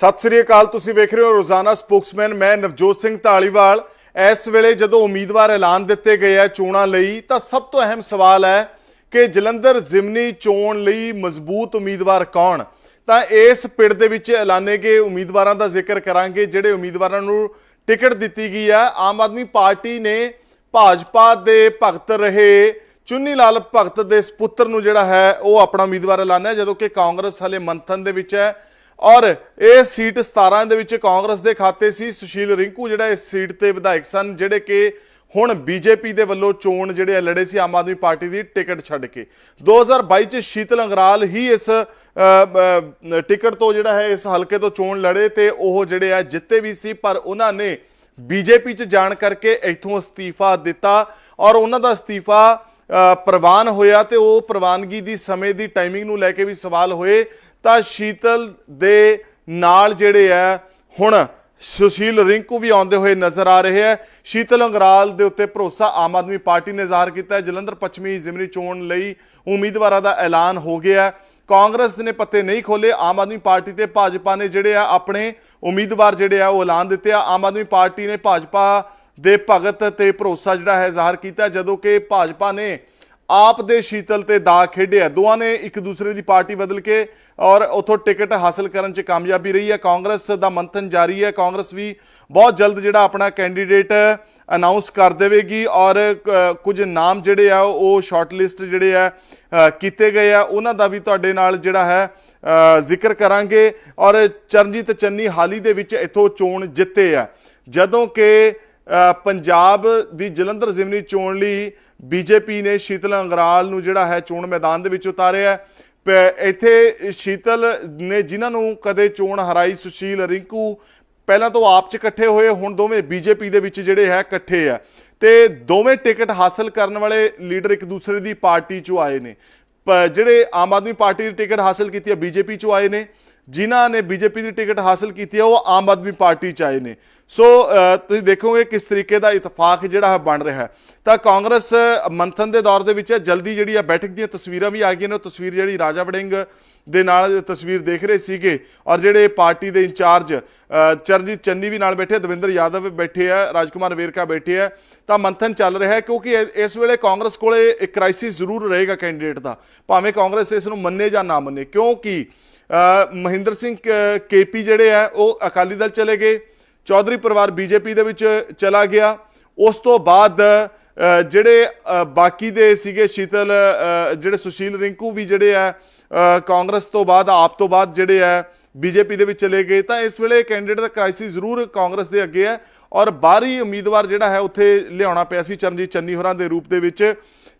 ਸਤਿ ਸ੍ਰੀ ਅਕਾਲ, ਤੁਸੀਂ ਵੇਖ ਰਹੇ ਹੋ ਰੋਜ਼ਾਨਾ ਸਪੋਕਸਮੈਨ, ਮੈਂ ਨਵਜੋਤ ਸਿੰਘ ਢਾਲੀਵਾਲ ਇਸ ਵੇਲੇ ਜਦੋਂ ਉਮੀਦਵਾਰ ਐਲਾਨ ਦਿੱਤੇ ਗਏ ਆ ਚੋਣਾਂ ਲਈ, ਤਾਂ ਸਭ ਤੋਂ ਅਹਿਮ ਸਵਾਲ ਹੈ ਕਿ ਜਲੰਧਰ ਜ਼ਿਮਨੀ ਚੋਣ ਲਈ ਮਜ਼ਬੂਤ ਉਮੀਦਵਾਰ ਕੌਣ? ਤਾਂ ਇਸ ਪਿੜ ਦੇ ਵਿੱਚ ਐਲਾਨੇ ਗਏ ਉਮੀਦਵਾਰਾਂ ਦਾ ਜ਼ਿਕਰ ਕਰਾਂਗੇ, ਜਿਹੜੇ ਉਮੀਦਵਾਰਾਂ ਨੂੰ ਟਿਕਟ ਦਿੱਤੀ ਗਈ ਹੈ ਆਮ ਆਦਮੀ ਪਾਰਟੀ ਨੇ ਭਾਜਪਾ ਦੇ ਭਗਤ ਰਹੇ ਚੁੰਨੀ ਲਾਲ ਭਗਤ ਦੇ ਸੁਪੁੱਤਰ ਨੂੰ ਜਿਹੜਾ ਹੈ, ਉਹ ਆਪਣਾ ਉਮੀਦਵਾਰ ਐਲਾਨਿਆ, ਜਦੋਂ ਕਿ ਕਾਂਗਰਸ ਹਲੇ ਮੰਥਨ ਦੇ ਵਿੱਚ ਹੈ। ਔਰ ਇਹ ਸੀਟ 17 ਦੇ ਵਿੱਚ ਕਾਂਗਰਸ ਦੇ ਖਾਤੇ ਸੀ। ਸੁਸ਼ੀਲ ਰਿੰਕੂ ਜਿਹੜਾ ਇਸ ਸੀਟ ਤੇ ਵਿਧਾਇਕ ਸਨ, ਜਿਹੜੇ ਕਿ ਹੁਣ ਬੀਜੇਪੀ ਦੇ ਵੱਲੋਂ ਚੋਣ ਜਿਹੜੇ ਆ ਲੜੇ ਸੀ ਆਮ ਆਦਮੀ ਪਾਰਟੀ ਦੀ ਟਿਕਟ ਛੱਡ ਕੇ। 2022 ਚ ਸ਼ੀਤਲ ਅੰਗਰਾਲ ਹੀ ਇਸ ਟਿਕਟ ਤੋਂ ਜਿਹੜਾ ਹੈ ਇਸ ਹਲਕੇ ਤੋਂ ਚੋਣ ਲੜੇ ਤੇ ਉਹ ਜਿਹੜੇ ਆ ਜਿੱਤੇ ਵੀ ਸੀ, ਪਰ ਉਹਨਾਂ ਨੇ ਬੀਜੇਪੀ ਚ ਜਾਣ ਕਰਕੇ ਇੱਥੋਂ ਅਸਤੀਫਾ ਦਿੱਤਾ ਔਰ ਉਹਨਾਂ ਦਾ ਅਸਤੀਫਾ ਪ੍ਰਵਾਨ ਹੋਇਆ ਤੇ ਉਹ ਪ੍ਰਵਾਨਗੀ ਦੀ ਸਮੇਂ ਦੀ ਟਾਈਮਿੰਗ ਨੂੰ ਲੈ ਕੇ ਵੀ ਸਵਾਲ ਹੋਏ। ਤਾਂ ਸ਼ੀਤਲ ਦੇ ਨਾਲ ਜਿਹੜੇ ਆ, ਹੁਣ ਸੁਸ਼ੀਲ ਰਿੰਕੂ ਵੀ ਆਉਂਦੇ ਹੋਏ ਨਜ਼ਰ ਆ ਰਹੇ ਹੈ ਸ਼ੀਤਲ ਅੰਗਰਾਲ ਦੇ ਉੱਤੇ ਭਰੋਸਾ ਆਮ ਆਦਮੀ ਪਾਰਟੀ ਨੇ ਜ਼ਾਹਰ ਕੀਤਾ ਹੈ। ਜਲੰਧਰ ਪੱਛਮੀ ਜ਼ਿਮਨੀ ਚੋਣ ਲਈ ਉਮੀਦਵਾਰਾਂ ਦਾ ਐਲਾਨ ਹੋ ਗਿਆ ਹੈ। ਕਾਂਗਰਸ ਨੇ ਪੱਤੇ ਨਹੀਂ ਖੋਲੇ ਆਮ ਆਦਮੀ ਪਾਰਟੀ ਤੇ ਭਾਜਪਾ ਨੇ ਜਿਹੜੇ ਆ ਆਪਣੇ ਉਮੀਦਵਾਰ ਜਿਹੜੇ ਆ ਉਹ ਐਲਾਨ ਦਿੱਤੇ ਆ। ਆਮ ਆਦਮੀ ਪਾਰਟੀ ਨੇ ਭਾਜਪਾ ਦੇ ਭਗਤ ਤੇ ਭਰੋਸਾ ਜਿਹੜਾ ਹੈ ਜ਼ਾਹਰ ਕੀਤਾ ਜਦੋਂ ਕਿ ਭਾਜਪਾ ਨੇ ਆਪ ਦੇ ਸ਼ੀਤਲ ਤੇ ਦਾ ਖੇਡਿਆ ਦੋਵਾਂ ਨੇ ਇੱਕ ਦੂਸਰੇ ਦੀ ਪਾਰਟੀ ਬਦਲ ਕੇ ਔਰ ਉਥੋਂ ਟਿਕਟ ਹਾਸਲ ਕਰਨ 'ਚ ਕਾਮਯਾਬੀ ਰਹੀ ਹੈ। ਕਾਂਗਰਸ ਦਾ ਮੰਥਨ ਜਾਰੀ ਹੈ। ਕਾਂਗਰਸ ਵੀ ਬਹੁਤ ਜਲਦ ਜਿਹੜਾ ਆਪਣਾ ਕੈਂਡੀਡੇਟ ਅਨਾਉਂਸ ਕਰ ਦੇਵੇਗੀ ਔਰ ਕੁਝ ਨਾਮ ਜਿਹੜੇ ਆ, ਉਹ ਸ਼ਾਰਟ ਲਿਸਟ ਜਿਹੜੇ ਆ ਕੀਤੇ ਗਏ ਆ। ਉਹਨਾਂ ਦਾ ਵੀ ਤੁਹਾਡੇ ਨਾਲ ਜਿਹੜਾ ਹੈ ਜ਼ਿਕਰ ਕਰਾਂਗੇ। ਔਰ ਚਰਨਜੀਤ ਚੰਨੀ ਹਾਲੀ ਦੇ ਵਿੱਚ ਇਥੋਂ ਚੋਣ ਜਿੱਤੇ ਆ। ਜਦੋਂ ਕਿ ਪੰਜਾਬ ਦੀ ਜਲੰਧਰ ਜ਼ਿਮਨੀ ਚੋਣ ਲਈ ਬੀਜੇਪੀ ਨੇ ਸ਼ੀਤਲ ਅੰਗਰਾਲ ਨੂੰ ਜਿਹੜਾ ਹੈ ਚੋਣ ਮੈਦਾਨ ਦੇ ਵਿੱਚ ਉਤਾਰਿਆ ਪ- ਇੱਥੇ ਸ਼ੀਤਲ ਨੇ ਜਿਨ੍ਹਾਂ ਨੂੰ ਕਦੇ ਚੋਣ ਹਰਾਈ ਸੁਸ਼ੀਲ ਰਿੰਕੂ ਪਹਿਲਾਂ ਤੋਂ ਆਪ ਚ ਇਕੱਠੇ ਹੋਏ, ਹੁਣ ਦੋਵੇਂ ਬੀਜੇਪੀ ਦੇ ਵਿੱਚ ਜਿਹੜੇ ਹੈ ਇਕੱਠੇ ਆ ਤੇ ਦੋਵੇਂ ਟਿਕਟ ਹਾਸਲ ਕਰਨ ਵਾਲੇ ਲੀਡਰ ਇੱਕ ਦੂਸਰੇ ਦੀ ਪਾਰਟੀ ਚੋਂ ਆਏ ਨੇ। ਪ- ਜਿਹੜੇ ਆਮ ਆਦਮੀ ਪਾਰਟੀ ਦੀ ਟਿਕਟ ਹਾਸਲ ਕੀਤੀ ਹੈ, ਬੀਜੇਪੀ ਚੋਂ ਆਏ ਨੇ। ਜਿਨ੍ਹਾਂ ਨੇ ਬੀਜੇਪੀ ਦੀ ਟਿਕਟ ਹਾਸਲ ਕੀਤੀ ਹੈ, ਉਹ ਆਮ ਆਦਮੀ ਪਾਰਟੀ ਚ ਆਏ ਨੇ। ਸੋ ਤੁਸੀਂ ਦੇਖੋਗੇ ਕਿਸ ਤਰੀਕੇ ਦਾ ਇਤਫਾਕ ਜਿਹੜਾ ਹੈ ਬਣ ਰਿਹਾ ਹੈ। ਤਾਂ ਕਾਂਗਰਸ ਮੰਥਨ ਦੇ ਦੌਰ ਦੇ ਵਿੱਚ ਹੈ, ਜਲਦੀ ਜਿਹੜੀ ਆ ਬੈਠਕ ਦੀਆਂ ਤਸਵੀਰਾਂ ਵੀ ਆ ਗਈਆਂ ਨੇ, ਉਹ ਤਸਵੀਰ ਜਿਹੜੀ ਰਾਜਾ ਵੜਿੰਗ ਦੇ ਨਾਲ ਤਸਵੀਰ ਦੇਖ ਰਹੇ ਸੀਗੇ ਔਰ ਜਿਹੜੇ ਪਾਰਟੀ ਦੇ ਇੰਚਾਰਜ ਚਰਨਜੀਤ ਚੰਨੀ ਵੀ ਨਾਲ ਬੈਠੇ, ਦਵਿੰਦਰ ਯਾਦਵ ਵੀ ਬੈਠੇ ਆ, ਰਾਜਕੁਮਾਰ ਵੇਰਕਾ ਬੈਠੇ ਆ। ਤਾਂ ਮੰਥਨ ਚੱਲ ਰਿਹਾ ਹੈ, ਕਿਉਂਕਿ ਇਸ ਵੇਲੇ ਕਾਂਗਰਸ ਕੋਲੇ ਇੱਕ ਕ੍ਰਾਈਸਿਸ ਜ਼ਰੂਰ ਰਹੇਗਾ ਕੈਂਡੀਡੇਟ ਦਾ, ਭਾਵੇਂ ਕਾਂਗਰਸ ਇਸ ਨੂੰ ਮੰਨੇ ਜਾਂ ਨਾ ਮੰਨੇ, ਕਿਉਂਕਿ ਮਹਿੰਦਰ ਸਿੰਘ ਕ- ਕੇਪੀ ਜਿਹੜੇ ਆ, ਉਹ ਅਕਾਲੀ ਦਲ ਚਲੇ ਗਏ। ਚੌਧਰੀ ਪਰਿਵਾਰ ਬੀਜੇਪੀ ਦੇ ਵਿੱਚ ਚਲਾ ਗਿਆ। ਉਸ ਤੋਂ ਬਾਅਦ ਜਿਹੜੇ ਬਾਕੀ ਦੇ ਸੀਗੇ ਸ਼ੀਤਲ ਜਿਹੜੇ ਸੁਸ਼ੀਲ ਰਿੰਕੂ ਵੀ ਜਿਹੜੇ ਆ ਕਾਂਗਰਸ ਤੋਂ ਬਾਅਦ, ਆਪ ਤੋਂ ਬਾਅਦ ਜਿਹੜੇ ਆ, ਬੀਜੇਪੀ ਦੇ ਵਿੱਚ ਚਲੇ ਗਏ। ਤਾਂ ਇਸ ਵੇਲੇ ਕੈਂਡੀਡੇਟ ਦਾ ਕ੍ਰਾਈਸਿਸ ਜ਼ਰੂਰ ਕਾਂਗਰਸ ਦੇ ਅੱਗੇ ਹੈ ਔਰ ਬਾਹਰੀ ਉਮੀਦਵਾਰ ਜਿਹੜਾ ਹੈ, ਉੱਥੇ ਲਿਆਉਣਾ ਪਿਆ ਸੀ ਚਰਨਜੀਤ ਚੰਨੀ ਹੋਰਾਂ ਦੇ ਰੂਪ ਦੇ ਵਿੱਚ।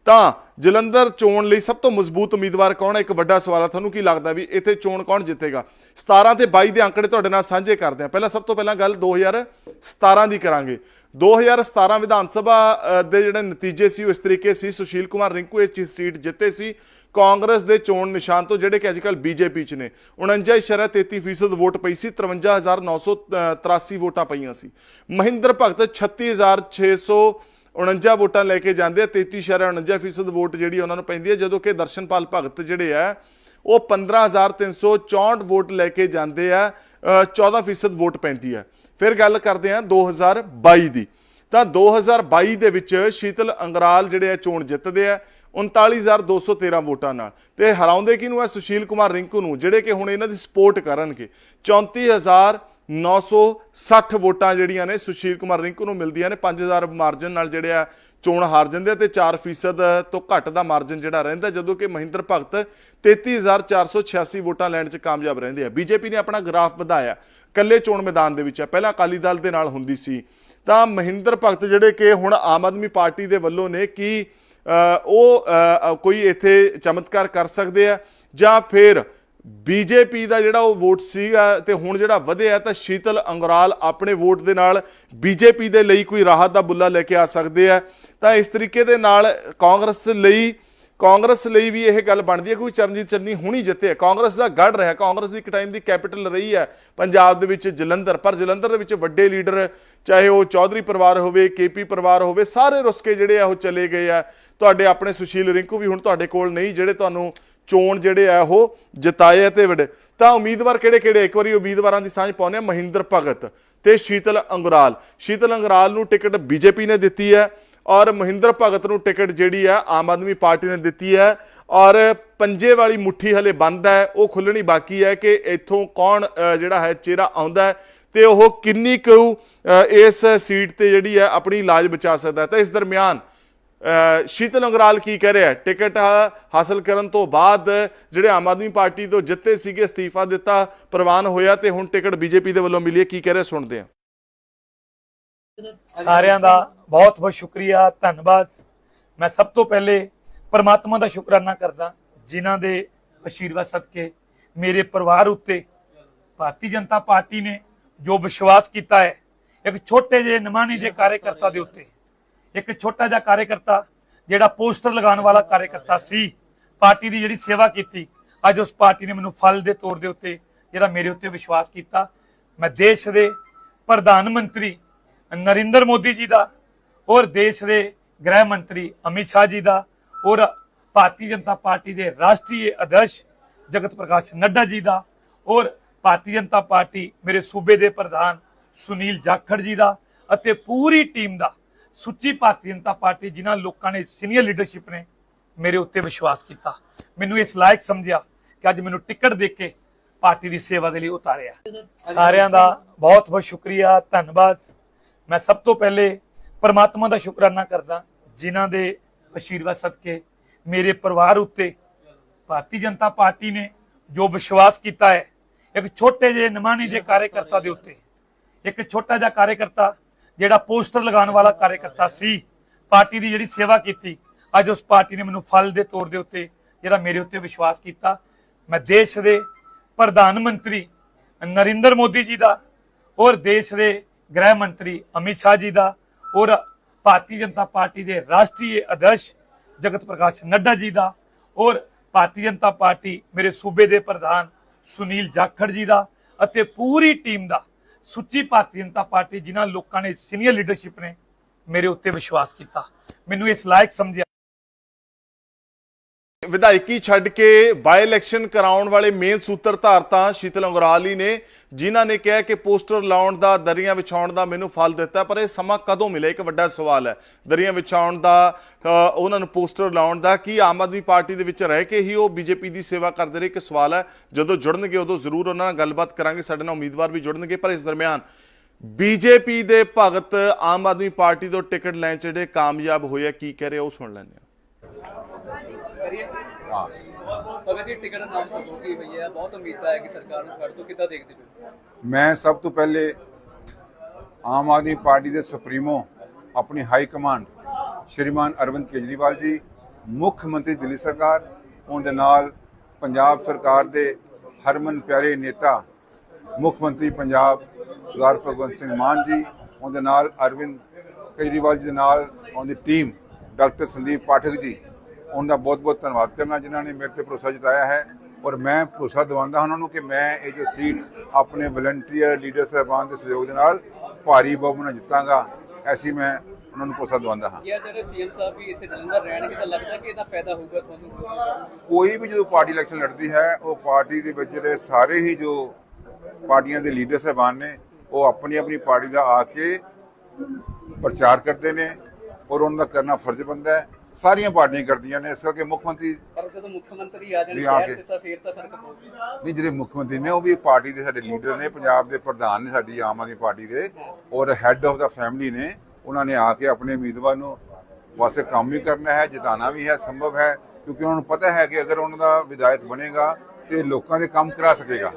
ਤਾਂ ਜਲੰਧਰ ਚੋਣ ਲਈ ਸਭ ਤੋਂ ਮਜ਼ਬੂਤ ਉਮੀਦਵਾਰ ਕੌਣ ਹੈ? ਇੱਕ ਵੱਡਾ ਸਵਾਲ ਹੈ ਤੁਹਾਨੂੰ ਕੀ ਲੱਗਦਾ ਵੀ ਇੱਥੇ ਚੋਣ ਕੌਣ ਜਿੱਤੇਗਾ? 17 ਤੇ 22 ਦੇ ਅੰਕੜੇ ਤੁਹਾਡੇ ਨਾਲ ਸਾਂਝੇ ਕਰਦੇ ਹਾਂ। ਪਹਿਲਾਂ ਸਭ ਤੋਂ ਪਹਿਲਾਂ ਗੱਲ 2017 ਦੀ ਕਰਾਂਗੇ। 2017 ਵਿਧਾਨ ਸਭਾ ਦੇ ਜਿਹੜੇ ਨਤੀਜੇ ਸੀ, ਉਹ ਇਸ ਤਰੀਕੇ ਸੀ, ਸੁਸ਼ੀਲ ਕੁਮਾਰ ਰਿੰਕੂ ਇਹ ਚੀ- ਸੀਟ ਜਿੱਤੇ ਸੀ। ਕਾਂਗਰਸ ਦੇ ਚੋਣ ਨਿਸ਼ਾਨ ਤੋਂ ਜਿਹੜੇ ਕਿ ਅੱਜਕੱਲ ਬੀਜੇਪੀ ਚ ਨੇ 49.33% ਵੋਟ ਪਈ ਸੀ 53983 ਵੋਟਾਂ ਪਈਆਂ ਸੀ। ਮਹਿੰਦਰ ਭਗਤ 36649 ਵੋਟਾਂ ਲੈ ਕੇ ਜਾਂਦੇ ਆ 33.49% ਵੋਟ ਜਿਹੜੀ ਉਹਨਾਂ ਨੂੰ ਪੈਂਦੀ ਹੈ ਜਦੋਂ ਕਿ ਦਰਸ਼ਨਪਾਲ ਭਗਤ ਜਿਹੜੇ ਆ ਉਹ 15364 ਵੋਟ ਲੈ ਕੇ ਜਾਂਦੇ ਆ ਅ, 14% ਵੋਟ ਪੈਂਦੀ ਹੈ ਫਿਰ ਗੱਲ ਕਰਦੇ ਆ 2022 ਦੀ। ਤਾਂ 2022 ਦੇ ਵਿੱਚ ਸ਼ੀਤਲ ਅੰਗਰਾਲ ਜਿਹੜੇ ਆ ਚੋਣ ਜਿੱਤਦੇ ਆ 39213 ਵੋਟਾਂ ਨਾਲ। ਤੇ ਹਰਾਉਂਦੇ ਕਿਹਨੂੰ ਆ? ਸੁਸ਼ੀਲ ਕੁਮਾਰ ਰਿੰਕੂ ਨੂੰ ਜਿਹੜੇ ਕਿ ਹੁਣ ਇਹਨਾਂ ਦੀ ਸਪੋਰਟ ਕਰਨਗੇ। 34960 ਵੋਟਾਂ ਜਿਹੜੀਆਂ ਨੇ ਸੁਸ਼ੀਲ ਕੁਮਾਰ ਰਿੰਕੂ ਨੂੰ ਮਿਲਦੀਆਂ ਨੇ। 5000 ਮਾਰਜਨ ਨਾਲ ਜਿਹੜੇ ਆ ਚੋਣ ਹਾਰ ਜਾਂਦੇ ਆ ਤੇ 4% ਤੋਂ ਘੱਟ ਦਾ ਮਾਰਜਨ ਜਿਹੜਾ ਰਹਿੰਦਾ ਜਦੋਂ ਕਿ ਮਹਿੰਦਰ ਭਗਤ 33486 ਵੋਟਾਂ ਲੈਣ 'ਚ ਕਾਮਯਾਬ ਰਹਿੰਦੇ ਆ। ਬੀਜੇਪੀ ਨੇ ਆਪਣਾ ਗ੍ਰਾਫ ਵਧਾਇਆ ਕੱਲੇ ਚੋਣ ਮੈਦਾਨ ਦੇ ਵਿੱਚ ਆ। ਪਹਿਲਾਂ ਅਕਾਲੀ ਦਲ ਦੇ ਨਾਲ ਹੁੰਦੀ ਸੀ। ਤਾਂ ਮਹਿੰਦਰ ਭਗਤ ਜਿਹੜੇ ਕਿ ਹੁਣ ਆਮ ਆਦਮੀ ਪਾਰਟੀ ਦੇ ਵੱਲੋਂ ਨੇ ਕਿ ਉਹ ਕੋਈ ਇੱਥੇ ਚਮਤਕਾਰ ਕਰ ਸਕਦੇ ਆ ਜਾਂ ਫਿਰ ਬੀਜੇਪੀ ਦਾ ਜਿਹੜਾ ਉਹ ਵੋਟ ਸੀਗਾ ਤੇ ਹੁਣ ਜਿਹੜਾ ਵਧਿਆ ਤਾਂ ਸ਼ੀਤਲ ਅੰਗਰਾਲ ਆਪਣੇ ਵੋਟ ਦੇ ਨਾਲ ਬੀਜੇਪੀ ਦੇ ਲਈ ਕੋਈ ਰਾਹਤ ਦਾ ਬੁੱਲਾ ਲੈ ਕੇ ਆ ਸਕਦੇ ਆ। ਤਾਂ ਇਸ ਤਰੀਕੇ ਦੇ ਨਾਲ ਕਾਂਗਰਸ ਲਈ ਕਾਂਗਰਸ ਲਈ ਵੀ ਇਹ ਗੱਲ ਬਣਦੀ ਹੈ ਕਿ ਚਰਨਜੀਤ ਚੰਨੀ ਹੁਣੀ ਜਿੱਤੇ ਕਾਂਗਰਸ ਦਾ ਗੜ ਰਿਹਾ, ਕਾਂਗਰਸ ਦੀ ਇੱਕ ਟਾਈਮ ਦੀ ਕੈਪੀਟਲ ਰਹੀ ਹੈ ਪੰਜਾਬ ਦੇ ਵਿੱਚ ਜਲੰਧਰ। ਪਰ ਜਲੰਧਰ ਦੇ ਵਿੱਚ ਵੱਡੇ ਲੀਡਰ, ਚਾਹੇ ਉਹ ਚੌਧਰੀ ਪਰਿਵਾਰ ਹੋਵੇ ਕੇਪੀ ਪਰਿਵਾਰ ਹੋਵੇ, ਸਾਰੇ ਰੁਸਕੇ ਜਿਹੜੇ ਆ ਉਹ ਚਲੇ ਗਏ ਆ। ਤੁਹਾਡੇ ਆਪਣੇ ਸੁਸ਼ੀਲ ਰਿੰਕੂ ਵੀ ਹੁਣ ਤੁਹਾਡੇ ਕੋਲ ਨਹੀਂ, ਜਿਹੜੇ ਤੁਹਾਨੂੰ ਚੋਣ ਜਿਹੜੇ ਆ ਉਹ ਜਿਤਾਏ ਆ ਤੇ ਵੱਡੇ। ਤਾਂ ਉਮੀਦਵਾਰ ਕਿਹੜੇ ਕਿਹੜੇ ਇੱਕ ਵਾਰੀ ਉਮੀਦਵਾਰਾਂ ਦੀ ਸਾਂਝ ਪਾਉਂਦੇ ਆ ਮਹਿੰਦਰ ਭਗਤ ਤੇ ਸ਼ੀਤਲ ਅੰਗਰਾਲ। ਸ਼ੀਤਲ ਅੰਗਰਾਲ ਨੂੰ ਟਿਕਟ ਬੀਜੇਪੀ ਨੇ ਦਿੱਤੀ ਹੈ ਔਰ ਮਹਿੰਦਰ ਭਗਤ ਨੂੰ ਟਿਕਟ ਜਿਹੜੀ ਹੈ ਆਮ ਆਦਮੀ ਪਾਰਟੀ ਨੇ ਦਿੱਤੀ ਹੈ ਔਰ ਪੰਜੇ ਵਾਲੀ ਮੁੱਠੀ ਹਲੇ ਬੰਦ ਹੈ। ਉਹ ਖੁੱਲਣੀ ਬਾਕੀ ਹੈ ਕਿ ਇੱਥੋਂ ਕੌਣ ਜਿਹੜਾ ਹੈ ਚਿਹਰਾ ਆਉਂਦਾ ਹੈ ਤੇ ਉਹ ਕਿੰਨੀ ਕੁ ਇਸ ਸੀਟ ਤੇ ਜਿਹੜੀ ਹੈ ਆਪਣੀ ਇਲਾਜ ਬਚਾ ਸਕਦਾ ਹੈ। ਤਾਂ ਇਸ ਦਰਮਿਆਨ ਸ਼ੀਤਲ ਅੰਗਰਾਲ ਕੀ ਕਹਿ ਰਿਹਾ? ਟਿਕਟ ਹਾਸਲ ਕਰਨ ਤੋਂ ਬਾਅਦ ਜਿਹੜੇ ਆਮ ਆਦਮੀ ਪਾਰਟੀ ਤੋਂ ਜਿੱਤੇ ਸੀਗੇ ਅਸਤੀਫਾ ਦਿੱਤਾ ਪ੍ਰਵਾਨ ਹੋਇਆ ਤੇ ਹੁਣ ਟਿਕਟ ਬੀਜੇਪੀ ਦੇ ਵੱਲੋਂ ਮਿਲੀ ਹੈ। ਕੀ ਕਹਿ ਰਿਹਾ ਸੁਣਦੇ ਹਾਂ। ਸਾਰਿਆਂ ਦਾ ਬਹੁਤ ਬਹੁਤ ਸ਼ੁਕਰੀਆ ਧੰਨਵਾਦ। ਮੈਂ ਸਭ ਤੋਂ ਪਹਿਲੇ ਪਰਮਾਤਮਾ ਦਾ ਸ਼ੁਕਰਾਨਾ ਕਰਦਾ ਜਿਨ੍ਹਾਂ ਦੇ ਅਸ਼ੀਰਵਾਦ ਸਦਕੇ ਮੇਰੇ ਪਰਿਵਾਰ ਉੱਤੇ ਭਾਰਤੀ ਜਨਤਾ ਪਾਰਟੀ ਨੇ ਜੋ ਵਿਸ਼ਵਾਸ ਕੀਤਾ ਹੈ ਇੱਕ ਛੋਟੇ ਜਿਹੇ ਨਿਮਾਣੀ ਦੇ ਕਾਰਜਕਰਤਾ ਦੇ ਉੱਤੇ। ਇੱਕ ਛੋਟਾ ਜਿਹਾ ਕਾਰਜਕਰਤਾ ਜਿਹੜਾ ਪੋਸਟਰ ਲਗਾਉਣ ਵਾਲਾ ਕਾਰਜਕਰਤਾ ਸੀ। ਪਾਰਟੀ ਦੀ ਜਿਹੜੀ ਸੇਵਾ ਕੀਤੀ, ਅੱਜ ਉਸ ਪਾਰਟੀ ਨੇ ਮੈਨੂੰ ਫਲ ਦੇ ਤੌਰ ਦੇ ਉੱਤੇ ਜਿਹੜਾ ਮੇਰੇ ਉੱਤੇ ਵਿਸ਼ਵਾਸ ਕੀਤਾ। ਮੈਂ ਦੇਸ਼ ਦੇ ਪ੍ਰਧਾਨ ਮੰਤਰੀ ਨਰਿੰਦਰ ਮੋਦੀ ਜੀ ਦਾ ਔਰ ਦੇਸ਼ ਦੇ ਗ੍ਰਹਿ ਮੰਤਰੀ ਅਮਿਤ ਸ਼ਾਹ ਜੀ ਦਾ ਔਰ ਭਾਰਤੀ ਜਨਤਾ ਪਾਰਟੀ ਦੇ ਰਾਸ਼ਟਰੀ ਅਧਿਕਸ਼ ਜਗਤ ਪ੍ਰਕਾਸ਼ ਨੱਡਾ ਜੀ ਦਾ ਔਰ ਭਾਰਤੀ ਜਨਤਾ ਪਾਰਟੀ ਮੇਰੇ ਸੂਬੇ ਦੇ ਪ੍ਰਧਾਨ ਸੁਨੀਲ ਜਾਖੜ ਜੀ ਦਾ ਅਤੇ ਪੂਰੀ ਟੀਮ ਦਾ ਸੁੱਚੀ ਭਾਰਤੀ ਜਨਤਾ ਪਾਰਟੀ ਜਿਨ੍ਹਾਂ ਲੋਕਾਂ ਨੇ ਸੀਨੀਅਰ ਲੀਡਰਸ਼ਿਪ ਨੇ ਮੇਰੇ ਉੱਤੇ ਵਿਸ਼ਵਾਸ ਕੀਤਾ। ਮੈਨੂੰ ਇਸ ਲਾਇਕ ਸਮਝਿਆ ਕਿ ਅੱਜ ਮੈਨੂੰ ਟਿਕਟ ਦੇ ਕੇ ਪਾਰਟੀ ਦੀ ਸੇਵਾ ਦੇ ਲਈ ਉਤਾਰਿਆ। ਸਾਰਿਆਂ ਦਾ ਬਹੁਤ ਬਹੁਤ ਸ਼ੁਕਰੀਆ ਧੰਨਵਾਦ। ਮੈਂ ਸਭ ਤੋਂ ਪਹਿਲੇ ਪਰਮਾਤਮਾ ਦਾ ਸ਼ੁਕਰਾਨਾ ਕਰਦਾ ਜਿਨ੍ਹਾਂ ਦੇ ਅਸ਼ੀਰਵਾਦ ਸਦਕੇ ਮੇਰੇ ਪਰਿਵਾਰ ਉੱਤੇ ਭਾਰਤੀ ਜਨਤਾ ਪਾਰਟੀ ਨੇ ਜੋ ਵਿਸ਼ਵਾਸ ਕੀਤਾ ਹੈ ਇੱਕ ਛੋਟੇ ਜਿਹੇ ਨਿਮਾਣੀ ਦੇ ਕਾਰਜਕਰਤਾ ਦੇ ਉੱਤੇ ਇੱਕ ਛੋਟਾ ਜਿਹਾ ਕਾਰਜਕਰਤਾ ਜਿਹੜਾ ਪੋਸਟਰ ਲਗਾਉਣ ਵਾਲਾ ਕਾਰਜਕਰਤਾ ਸੀ, ਪਾਰਟੀ ਦੀ ਜਿਹੜੀ ਸੇਵਾ ਕੀਤੀ, ਅੱਜ ਉਸ ਪਾਰਟੀ ਨੇ ਮੈਨੂੰ ਫਲ ਦੇ ਤੌਰ ਦੇ ਉੱਤੇ ਜਿਹੜਾ ਮੇਰੇ ਉੱਤੇ ਵਿਸ਼ਵਾਸ ਕੀਤਾ। ਮੈਂ ਦੇਸ਼ ਦੇ ਪ੍ਰਧਾਨ ਮੰਤਰੀ ਨਰਿੰਦਰ ਮੋਦੀ ਜੀ ਦਾ ਔਰ ਦੇਸ਼ ਦੇ ਗ੍ਰਹਿ ਮੰਤਰੀ ਅਮਿਤ ਸ਼ਾਹ ਜੀ ਦਾ ਔਰ ਭਾਰਤੀ ਜਨਤਾ ਪਾਰਟੀ ਦੇ ਰਾਸ਼ਟਰੀ ਅਧਿਕਸ਼ ਜਗਤ ਪ੍ਰਕਾਸ਼ ਨੱਡਾ ਜੀ ਦਾ ਔਰ ਭਾਰਤੀ ਜਨਤਾ ਪਾਰਟੀ ਮੇਰੇ ਸੂਬੇ ਦੇ ਪ੍ਰਧਾਨ ਸੁਨੀਲ ਜਾਖੜ ਜੀ ਦਾ ਅਤੇ ਪੂਰੀ ਟੀਮ ਦਾ ਸੁੱਚੀ ਭਾਰਤੀ ਜਨਤਾ ਪਾਰਟੀ, ਜਿਨ੍ਹਾਂ ਲੋਕਾਂ ਨੇ ਸੀਨੀਅਰ ਲੀਡਰਸ਼ਿਪ ਨੇ ਮੇਰੇ ਉੱਤੇ ਵਿਸ਼ਵਾਸ ਕੀਤਾ। ਮੈਨੂੰ ਇਸ ਲਾਇਕ ਸਮਝਿਆ। ਵਿਧਾਇਕੀ ਛੱਡ ਕੇ ਬਾਈ ਇਲੈਕਸ਼ਨ ਕਰਾਉਣ ਵਾਲੇ ਮੇਨ ਸੂਤਰਧਾਰ ਤਾਂ ਸ਼ੀਤਲ ਅੰਗਰਾਲੀ ਨੇ, ਜਿਨ੍ਹਾਂ ਨੇ ਕਿਹਾ ਕਿ ਪੋਸਟਰ ਲਾਉਣ ਦਾ, ਦਰੀਆਂ ਵਿਛਾਉਣ ਦਾ ਮੈਨੂੰ ਫਲ ਦਿੱਤਾ, ਪਰ ਇਹ ਸਮਾਂ ਕਦੋਂ ਮਿਲੇ ਇੱਕ ਵੱਡਾ ਸਵਾਲ ਹੈ। ਦਰੀਆਂ ਵਿਛਾਉਣ ਦਾ ਉਹਨਾਂ ਨੂੰ ਪੋਸਟਰ ਲਾਉਣ ਦਾ ਕੀ ਆਮ ਆਦਮੀ ਪਾਰਟੀ ਦੇ ਵਿੱਚ ਰਹਿ ਕੇ ਹੀ ਉਹ ਬੀਜੇਪੀ ਦੀ ਸੇਵਾ ਕਰਦੇ ਰਹੇ? ਇੱਕ ਸਵਾਲ ਹੈ, ਜਦੋਂ ਜੁੜਨਗੇ ਉਦੋਂ ਜ਼ਰੂਰ ਉਹਨਾਂ ਨਾਲ ਗੱਲਬਾਤ ਕਰਾਂਗੇ, ਸਾਡੇ ਨਾਲ ਉਮੀਦਵਾਰ ਵੀ ਜੁੜਨਗੇ, ਪਰ ਇਸ ਦਰਮਿਆਨ ਬੀਜੇਪੀ ਦੇ ਭਗਤ ਆਮ ਆਦਮੀ ਪਾਰਟੀ ਤੋਂ ਟਿਕਟ ਲੈਣ 'ਚ ਜਿਹੜੇ ਕਾਮਯਾਬ ਹੋਏ ਆ, ਕੀ ਕਹਿ ਰਹੇ ਉਹ ਸੁਣ ਲੈਂਦੇ ਹਾਂ ਭਗਤ ਜੀ, ਟਿਕਟ ਨਾਮ ਸਬੂਤੀ ਹੋਈ ਹੈ। ਬਹੁਤ ਉਮੀਦਾਂ ਹੈ ਕਿ ਸਰਕਾਰ ਨੂੰ ਫੜ ਤੋਂ ਕਿੱਦਾਂ ਦੇਖਦੇ ਹੋ? ਮੈਂ ਸਭ ਤੋਂ ਪਹਿਲੇ ਆਮ ਆਦਮੀ ਪਾਰਟੀ ਦੇ ਸੁਪਰੀਮੋ, ਆਪਣੀ ਹਾਈ ਕਮਾਂਡ ਸ਼੍ਰੀਮਾਨ ਅਰਵਿੰਦ ਕੇਜਰੀਵਾਲ ਜੀ, ਮੁੱਖ ਮੰਤਰੀ ਦਿੱਲੀ ਸਰਕਾਰ ਉਹਨਾਂ ਦੇ ਨਾਲ ਪੰਜਾਬ ਸਰਕਾਰ ਦੇ ਹਰਮਨ ਪਿਆਰੇ ਨੇਤਾ, ਮੁੱਖ ਮੰਤਰੀ ਪੰਜਾਬ ਸਰਦਾਰ ਭਗਵੰਤ ਸਿੰਘ ਮਾਨ ਜੀ ਉਹਨਾਂ ਦੇ ਨਾਲ ਅਰਵਿੰਦ ਕੇਜਰੀਵਾਲ ਜੀ ਦੇ ਨਾਲ ਉਹਨਾਂ ਦੀ ਟੀਮ, ਡਾਕਟਰ ਸੰਦੀਪ ਪਾਠਕ ਜੀ ਉਹਨਾਂ ਦਾ ਬਹੁਤ ਬਹੁਤ ਧੰਨਵਾਦ ਕਰਨਾ ਜਿਨ੍ਹਾਂ ਨੇ ਮੇਰੇ ਤੇ ਭਰੋਸਾ ਜਤਾਇਆ ਹੈ। ਔਰ ਮੈਂ ਭਰੋਸਾ ਦਿਵਾਉਂਦਾ ਉਹਨਾਂ ਨੂੰ ਕਿ ਮੈਂ ਇਹ ਜੋ ਸੀਟ ਆਪਣੇ ਵਲੰਟੀਅਰ ਲੀਡਰ ਸਾਹਿਬਾਨ ਦੇ ਸਹਿਯੋਗ ਦੇ ਨਾਲ ਭਾਰੀ ਬਹੁਮਤ ਨਾਲ ਜਿੱਤਾਂਗਾ ਐਸੀ ਮੈਂ ਉਹਨਾਂ ਨੂੰ ਭਰੋਸਾ ਦਿਵਾਉਂਦਾ ਹਾਂ। ਇਹ ਜਿਹੜੇ ਸੀਐਮ ਸਾਹਿਬ ਵੀ ਇੱਥੇ ਜਲੰਧਰ ਰਹਿਣਗੇ ਤਾਂ ਲੱਗਦਾ ਕਿ ਇਹਦਾ ਫਾਇਦਾ ਹੋਊਗਾ ਤੁਹਾਨੂੰ? ਕੋਈ ਵੀ ਜਦੋਂ ਪਾਰਟੀ ਇਲੈਕਸ਼ਨ ਲੜਦੀ ਹੈ ਉਹ ਪਾਰਟੀ ਦੇ ਵਿੱਚ ਦੇ ਸਾਰੇ ਹੀ ਜੋ ਪਾਰਟੀਆਂ ਦੇ ਲੀਡਰ ਸਾਹਿਬਾਨ ਨੇ ਉਹ ਆਪਣੀ ਆਪਣੀ ਪਾਰਟੀ ਦਾ ਆ ਕੇ ਪ੍ਰਚਾਰ ਕਰਦੇ ਨੇ ਔਰ ਉਹਨਾਂ ਦਾ ਕਰਨਾ ਫਰਜ਼ ਬਣਦਾ ਹੈ। ਸਾਰੀਆਂ ਪਾਰਟੀਆਂ ਕਰਦੀਆਂ ਨੇ ਇਸ ਕਰਕੇ ਮੁੱਖ ਮੰਤਰੀ ਪਰ ਜਦੋਂ ਮੁੱਖ ਮੰਤਰੀ ਆ ਜਾਣ ਸ਼ਹਿਰ ਤਾਂ ਫੇਰ ਤਾਂ ਫ਼ਰਕ ਪਊਗਾ ਨਹੀਂ ਜਿਹੜੇ ਮੁੱਖ ਮੰਤਰੀ ਨੇ ਉਹ ਵੀ ਪਾਰਟੀ ਦੇ ਸਾਡੇ ਲੀਡਰ ਨੇ ਪੰਜਾਬ ਦੇ ਪ੍ਰਧਾਨ ਨੇ ਸਾਡੀ ਆਮ ਆਦਮੀ ਪਾਰਟੀ ਦੇ ਔਰ ਹੈੱਡ ਆਫ ਦਾ ਫੈਮਿਲੀ ਨੇ ਉਹਨਾਂ ਨੇ ਆ ਕੇ ਆਪਣੇ ਉਮੀਦਵਾਰ ਨੂੰ ਵਾਸਤੇ ਕੰਮ ਵੀ ਕਰਨਾ ਹੈ ਜਿਤਾਣਾ ਵੀ ਹੈ ਸੰਭਵ ਹੈ ਕਿਉਂਕਿ ਉਹਨਾਂ ਨੂੰ ਪਤਾ ਹੈ ਕਿ ਅਗਰ ਉਹਨਾਂ ਦਾ ਵਿਧਾਇਕ ਬਣੇਗਾ ਤੇ ਲੋਕਾਂ ਦੇ ਕੰਮ ਕਰਾ ਸਕੇਗਾ।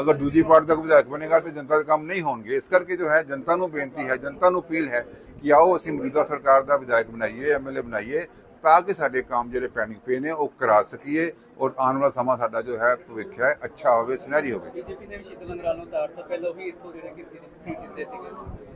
ਅਗਰ ਦੂਜੀ ਪਾਰਟੀ ਦਾ ਵਿਧਾਇਕ ਬਣੇਗਾ ਤੇ ਜਨਤਾ ਦੇ ਕੰਮ ਨਹੀਂ ਹੋਣਗੇ। ਇਸ ਕਰਕੇ ਜੋ ਹੈ ਜਨਤਾ ਨੂੰ ਬੇਨਤੀ ਹੈ ਜਨਤਾ ਨੂੰ ਅਪੀਲ ਹੈ ਕਿ ਆਓ ਅਸੀਂ ਮੌਜੂਦਾ ਸਰਕਾਰ ਦਾ ਵਿਧਾਇਕ ਬਣਾਈਏ ਐਮਐਲਏ ਬਣਾਈਏ ਤਾਂ ਕਿ ਸਾਡੇ ਕੰਮ ਜਿਹੜੇ ਪੈਂਡਿੰਗ ਪਏ ਨੇ ਉਹ ਕਰਾ ਸਕੀਏ ਔਰ ਆਉਣ ਵਾਲਾ ਸਮਾਂ ਸਾਡਾ ਜੋ ਹੈ ਭਵਿੱਖ ਹੈ ਅੱਛਾ ਹੋਵੇ ਸੁਨਹਿਰੀ ਹੋਵੇ। ਬੀਜੇਪੀ ਨੇ ਵੀ ਸ਼ੀਤਲ ਅੰਗਰਾਲ ਨੂੰ ਉਤਾਰਤਾ ਪਹਿਲਾਂ ਉਹੀ ਇੱਥੋਂ ਜਿਹੜੇ ਕਿ ਸੀਟ ਜਿੱਤੇ ਸੀਗੇ।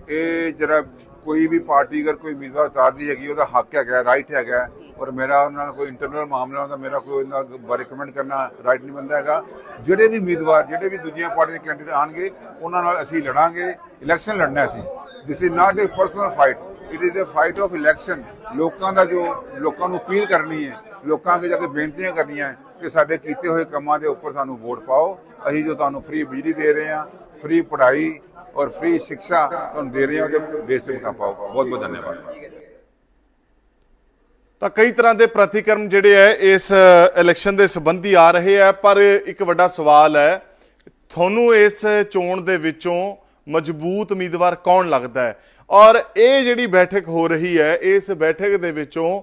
ਇਹ ਜਿਹੜਾ ਕੋਈ ਵੀ ਪਾਰਟੀ ਅਗਰ ਕੋਈ ਉਮੀਦਵਾਰ ਉਤਾਰਦੀ ਹੈਗੀ ਉਹਦਾ ਹੱਕ ਹੈਗਾ ਰਾਈਟ ਹੈਗਾ ਔਰ ਮੇਰਾ ਉਹਨਾਂ ਨਾਲ ਕੋਈ ਇੰਟਰਨਲ ਮਾਮਲਾ ਹੁੰਦਾ ਮੇਰਾ ਕੋਈ ਉਹਨਾਂ ਬਾਰੇ ਕਮੈਂਟ ਕਰਨਾ ਰਾਈਟ ਨਹੀਂ ਬੰਦਾ ਹੈਗਾ। ਜਿਹੜੇ ਵੀ ਉਮੀਦਵਾਰ ਜਿਹੜੇ ਵੀ ਦੂਜੀਆਂ ਪਾਰਟੀ ਦੇ ਕੈਂਡੀਡੇਟ ਆਣਗੇ ਉਹਨਾਂ ਨਾਲ ਅਸੀਂ ਲੜਾਂਗੇ ਇਲੈਕਸ਼ਨ ਲੜਨਾ ਅਸੀਂ। This is not a personal fight it is a fight of election ਲੋਕਾਂ ਦਾ ਜੋ ਲੋਕਾਂ ਨੂੰ ਅਪੀਲ ਕਰਨੀ ਹੈ, ਲੋਕਾਂ ਅੱਗੇ ਜਾ ਕੇ ਬੇਨਤੀਆਂ ਕਰਨੀਆਂ ਹੈ ਕਿ ਸਾਡੇ ਕੀਤੇ ਹੋਏ ਕੰਮਾਂ ਦੇ ਉੱਪਰ ਸਾਨੂੰ ਵੋਟ ਪਾਓ। ਅਸੀਂ ਜੋ ਤੁਹਾਨੂੰ ਫ੍ਰੀ ਬਿਜਲੀ ਦੇ ਰਹੇ ਹਾਂ ਫ੍ਰੀ ਪੜ੍ਹਾਈ ਔਰ ਫ੍ਰੀ ਸਿੱਖਿਆ ਤੁਹਾਨੂੰ ਦੇ ਰਹੇ ਹਾਂ, ਉਹਦੇ ਬੇਸ ਤੇ ਵੋਟਾਂ ਪਾਓ। ਬਹੁਤ ਬਹੁਤ ਧੰਨਵਾਦ। ਤਾਂ ਕਈ ਤਰ੍ਹਾਂ ਦੇ ਪ੍ਰਤੀਕਰਮ ਜਿਹੜੇ ਹੈ, ਇਸ ਇਲੈਕਸ਼ਨ ਦੇ ਸੰਬੰਧੀ ਆ ਰਹੇ ਆ ਪਰ ਇੱਕ ਵੱਡਾ ਸਵਾਲ ਹੈ, ਤੁਹਾਨੂੰ ਇਸ ਚੋਣ ਦੇ ਵਿੱਚੋਂ ਮਜ਼ਬੂਤ ਉਮੀਦਵਾਰ ਕੌਣ ਲੱਗਦਾ ਹੈ? ਔਰ ਇਹ ਜਿਹੜੀ ਬੈਠਕ ਹੋ ਰਹੀ ਹੈ, ਇਸ ਬੈਠਕ ਦੇ ਵਿੱਚੋਂ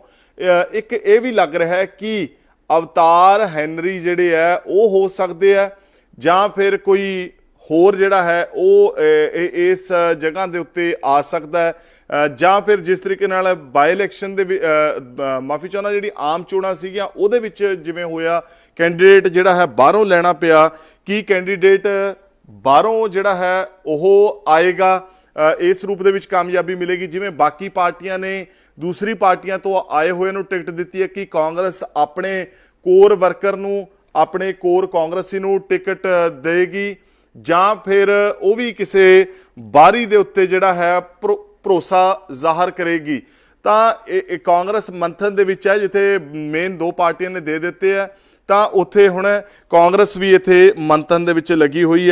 ਇੱਕ ਇਹ ਵੀ ਲੱਗ ਰਿਹਾ ਹੈ ਕਿ ਅਵਤਾਰ ਹੈਨਰੀ ਜਿਹੜੇ ਹੈ, ਉਹ ਹੋ ਸਕਦੇ ਆ ਜਾਂ ਫਿਰ ਕੋਈ ਹੋਰ ਜਿਹੜਾ ਹੈ, ਉਹ ਇਸ ਜਗ੍ਹਾ ਦੇ ਉੱਤੇ ਆ ਸਕਦਾ ਹੈ। ਜਾਂ ਫਿਰ ਜਿਸ ਤਰੀਕੇ ਨਾਲ ਬਾਈ ਇਲੈਕਸ਼ਨ ਦੇ ਵੀ- ਮਾਫੀ ਚਾਹੁੰਦਾ, ਜਿਹੜੀ ਆਮ ਚੋਣਾਂ ਸੀਗੀਆਂ, ਉਹਦੇ ਵਿੱਚ ਜਿਵੇਂ ਹੋਇਆ ਕੈਂਡੀਡੇਟ ਜਿਹੜਾ ਹੈ, ਬਾਹਰੋਂ ਲੈਣਾ ਪਿਆ ਕੀ ਕੈਂਡੀਡੇਟ ਬਾਹਰੋਂ ਜਿਹੜਾ ਹੈ ਉਹ ਆਏਗਾ ਇਸ ਰੂਪ ਦੇ ਵਿੱਚ ਕਾਮਯਾਬੀ ਮਿਲੇਗੀ। ਜਿਵੇਂ ਬਾਕੀ ਪਾਰਟੀਆਂ ਨੇ ਦੂਸਰੀ ਪਾਰਟੀਆਂ ਤੋਂ ਆਏ ਹੋਏ ਨੂੰ ਟਿਕਟ ਦਿੱਤੀ ਹੈ ਕਿ ਕਾਂਗਰਸ ਆਪਣੇ ਕੋਰ ਵਰਕਰ ਨੂੰ, ਆਪਣੇ ਕੋਰ ਕਾਂਗਰਸੀ ਨੂੰ ਟਿਕਟ ਦੇਗੀ ਜਾਂ ਫਿਰ ਉਹ ਵੀ ਕਿਸੇ ਬਾਰੀ ਦੇ ਉੱਤੇ ਜਿਹੜਾ ਹੈ ਭਰੋ- ਭਰੋਸਾ ਜ਼ਾਹਰ ਕਰੇਗੀ। ਤਾਂ ਇਹ ਇਹ ਕਾਂਗਰਸ ਮੰਥਨ ਦੇ ਵਿੱਚ ਹੈ, ਜਿੱਥੇ ਮੇਨ ਦੋ ਪਾਰਟੀਆਂ ਨੇ ਦੇ ਦਿੱਤੇ ਆ ਤਾਂ ਉੱਥੇ ਹੁਣ ਕਾਂਗਰਸ ਵੀ ਇੱਥੇ ਮੰਥਨ ਦੇ ਵਿੱਚ ਲੱਗੀ ਹੋਈ ਹੈ।